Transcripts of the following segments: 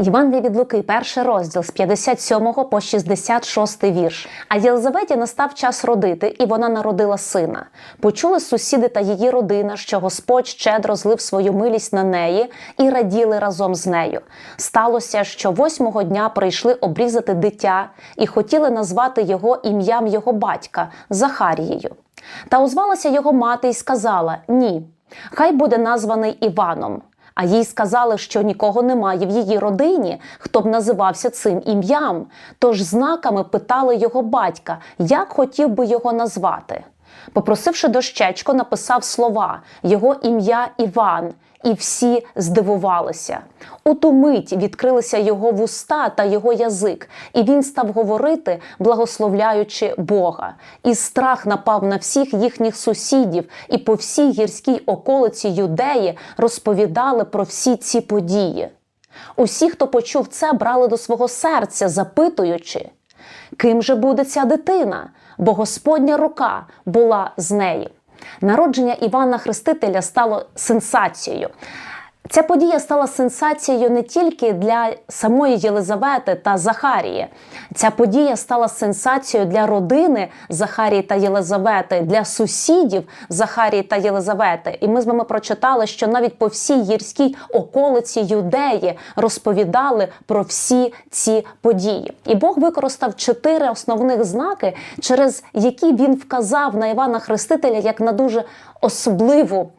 Євангелія від Луки, перший розділ з 57 по 66 вірш. А Єлизаветі настав час родити, і вона народила сина. Почули сусіди та її родина, що Господь щедро злив свою милість на неї і раділи разом з нею. Сталося, що восьмого дня прийшли обрізати дитя і хотіли назвати його ім'ям його батька Захарією. Та озвалася його мати і сказала: Ні, хай буде названий Іваном. А їй сказали, що нікого немає в її родині, хто б називався цим ім'ям. Тож знаками питали його батька, як хотів би його назвати. Попросивши дощечко, написав слова його ім'я Іван, і всі здивувалися. У ту мить відкрилися його вуста та його язик, і він став говорити, благословляючи Бога. І страх напав на всіх їхніх сусідів, і по всій гірській околиці юдеї розповідали про всі ці події. Усі, хто почув це, брали до свого серця, запитуючи, ким же буде ця дитина, бо Господня рука була з нею. Народження Івана Хрестителя стало сенсацією. Ця подія стала сенсацією не тільки для самої Єлизавети та Захарії. Ця подія стала сенсацією для родини Захарії та Єлизавети, для сусідів Захарії та Єлизавети. І ми з вами прочитали, що навіть по всій гірській околиці Юдеї розповідали про всі ці події. І Бог використав чотири основних знаки, через які він вказав на Івана Хрестителя як на дуже особливу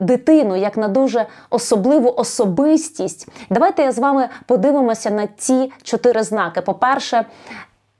дитину як на дуже особливу особистість. Давайте з вами подивимося на ці чотири знаки. По-перше,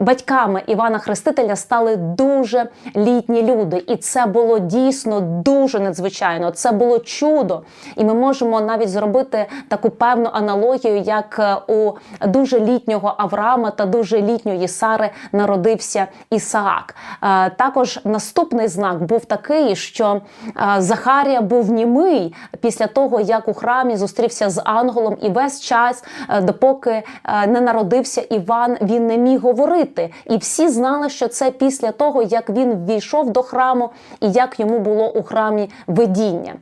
Батьками Івана Хрестителя стали дуже літні люди, і це було дійсно дуже надзвичайно. Це було чудо, і ми можемо навіть зробити таку певну аналогію, як е, у дуже літнього Авраама та дуже літньої Сари народився Ісаак. Е, також наступний знак був такий, що е, Захарія був німий після того, як у храмі зустрівся з ангелом, і весь час, допоки не народився Іван, він не міг говорити. І всі знали, що це після того, як він ввійшов до храму і як йому було у храмі видіння.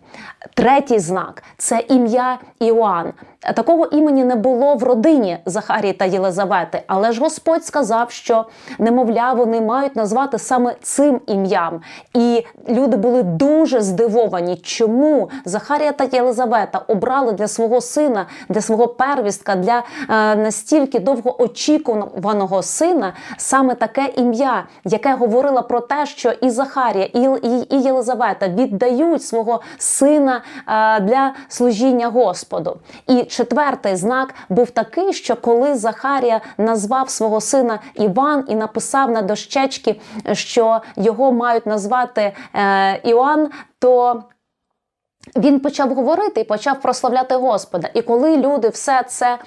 Третій знак це ім'я Іоанн. Такого імені не було в родині Захарії та Єлизавети, але ж Господь сказав, що немовля вони мають назвати саме цим ім'ям. І люди були дуже здивовані, чому Захарія та Єлизавета обрали для свого сина, для свого первістка, для е, настільки довгоочікуваного сина саме таке ім'я, яке говорило про те, що і Захарія, і, і, і Єлизавета віддають свого сина е, для служіння Господу. І четвертий знак був такий, що коли Захарія назвав свого сина Іван і написав на дощечки, що його мають назвати е, Іоанн, то він почав говорити і почав прославляти Господа. І коли люди все це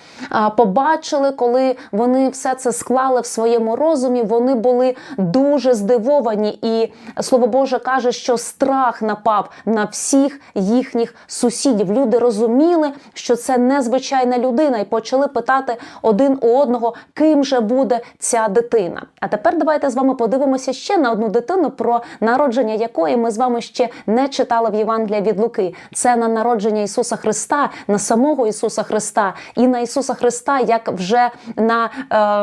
побачили, коли вони все це склали в своєму розумі, вони були дуже здивовані. І слово Боже каже, що страх напав на всіх їхніх сусідів. Люди розуміли, що це незвичайна людина, і почали питати один у одного, ким же буде ця дитина. А тепер давайте з вами подивимося ще на одну дитину, про народження якої ми з вами ще не читали в Євангелія від Луки. Це на народження Ісуса Христа, на самого Ісуса Христа і на Ісуса Христа, як вже на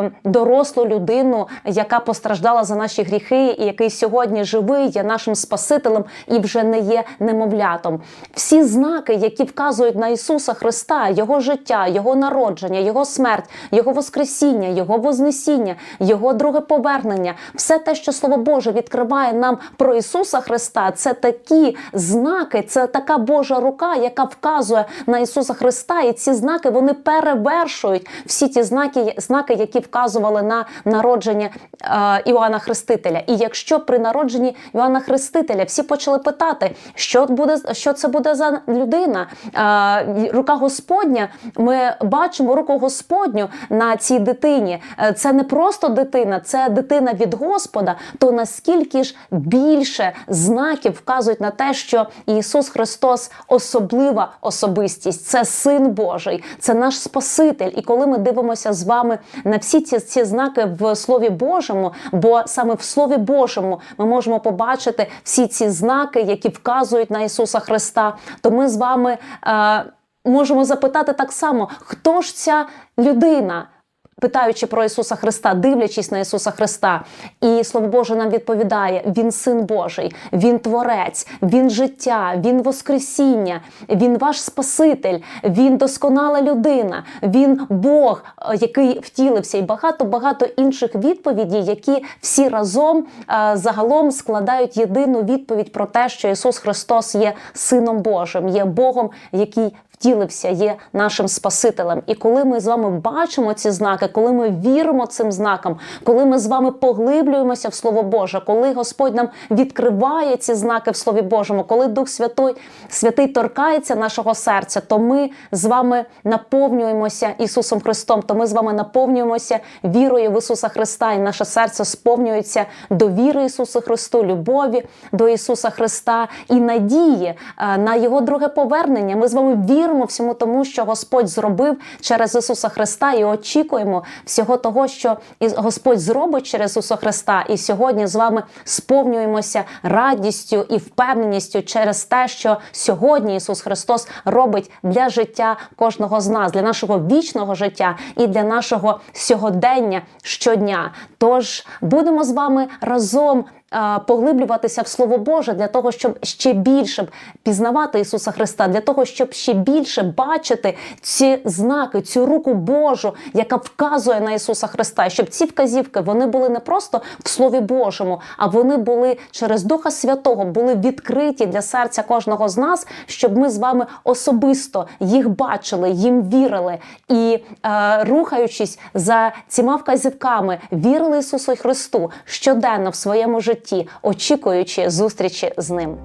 е, дорослу людину, яка постраждала за наші гріхи, і який сьогодні живий, є нашим Спасителем і вже не є немовлятом. Всі знаки, які вказують на Ісуса Христа, Його життя, Його народження, Його смерть, Його Воскресіння, Його Вознесіння, Його друге повернення, все те, що Слово Боже відкриває нам про Ісуса Христа, це такі знаки, це така Божа рука, яка вказує на Ісуса Христа, і ці знаки вони перевершують всі ті знаки, знаки, які вказували на народження е, Іоанна Хрестителя. І якщо при народженні Іоанна Хрестителя всі почали питати, що буде, що це буде за людина, е, рука Господня, ми бачимо руку Господню на цій дитині. Е, це не просто дитина, це дитина від Господа. То наскільки ж більше знаків вказують на те, що Ісус Христос. Христос особлива особистість, це син Божий, це наш Спаситель. І коли ми дивимося з вами на всі ці, ці знаки в Слові Божому, бо саме в Слові Божому ми можемо побачити всі ці знаки, які вказують на Ісуса Христа, то ми з вами. Е можемо запитати так само, хто ж ця людина? Питаючи про Ісуса Христа, дивлячись на Ісуса Христа, і Слово Боже нам відповідає: Він син Божий, Він Творець, Він життя, Він Воскресіння, Він ваш Спаситель, Він досконала людина, Він Бог, е, який втілився, і багато багато інших відповідей, які всі разом е, загалом складають єдину відповідь про те, що Ісус Христос є Сином Божим, є Богом, який втілився, є нашим Спасителем. І коли ми з вами бачимо ці знаки, коли ми віримо цим знакам, коли ми з вами поглиблюємося в Слово Боже, коли Господь нам відкриває ці знаки в Слові Божому, коли Дух Святой Святий торкається нашого серця, то ми з вами наповнюємося Ісусом Христом, то ми з вами наповнюємося вірою в Ісуса Христа, і наше серце сповнюється довіри Ісусу Христу, любові до Ісуса Христа і надії е, на Його друге повернення. Ми з вами віримо всьому тому, що Господь зробив через Ісуса Христа, і очікуємо всього того, що Господь зробить через Ісуса Христа. І сьогодні з вами сповнюємося радістю і впевненістю через те, що сьогодні Ісус Христос робить для життя кожного з нас, для нашого вічного життя і для нашого сьогодення щодня. Тож будемо з вами разом. Поглиблюватися в Слово Боже для того, щоб ще більше пізнавати Ісуса Христа, для того, щоб ще більше бачити ці знаки, цю руку Божу, яка вказує на Ісуса Христа, щоб ці вказівки вони були не просто в Слові Божому, а вони були через Духа Святого, були відкриті для серця кожного з нас, щоб ми з вами особисто їх бачили, їм вірили. І, е, рухаючись за цими вказівками, вірили Ісусу Христу щоденно в своєму житті, очікуючи зустрічі з ним.